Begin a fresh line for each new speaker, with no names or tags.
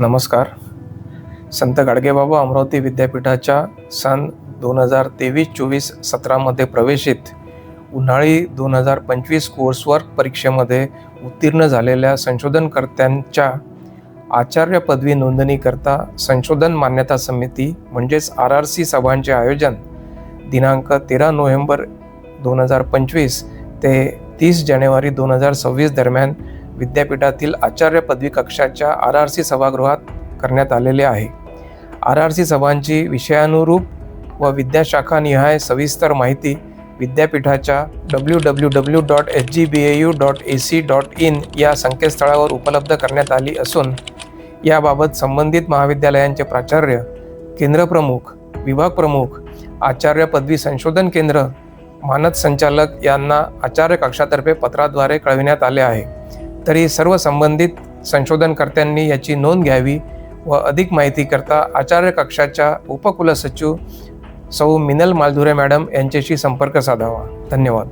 नमस्कार. संत गाडगेबाबा अमरावती विद्यापीठाच्या सन दोन हजार तेवीस चोवीस सत्रामध्ये प्रवेशित उन्हाळी दोन हजार पंचवीस कोर्सवर्क परीक्षेमध्ये उत्तीर्ण झालेल्या संशोधनकर्त्यांच्या आचार्य पदवी नोंदणीकरता संशोधन मान्यता समिती म्हणजेच आर आर सी सभांचे आयोजन दिनांक तेरा नोव्हेंबर दोन हजार पंचवीस ते तीस जानेवारी दोन हजार सव्वीस दरम्यान विद्यापीठातील आचार्य पदवी कक्षाच्या आर आर सी सभागृहात करण्यात आलेले आहे. आर आर सी सभांची विषयानुरूप व विद्याशाखानिहाय सविस्तर माहिती विद्यापीठाच्या W W W dot H G B A U dot A C dot in या संकेतस्थळावर उपलब्ध करण्यात आली असून याबाबत संबंधित महाविद्यालयांचे प्राचार्य केंद्रप्रमुख विभाग प्रमुख आचार्य पदवी संशोधन केंद्र मानद संचालक यांना आचार्य कक्षातर्फे पत्राद्वारे कळविण्यात आले आहे. तरी सर्व संबंधित संशोधनकर्त्यांनी याची नोंद घ्यावी व अधिक माहितीकरता आचार्य कक्षाच्या उपकुलसचिव सौ मिनल मालधुरे मॅडम यांच्याशी संपर्क साधावा. धन्यवाद.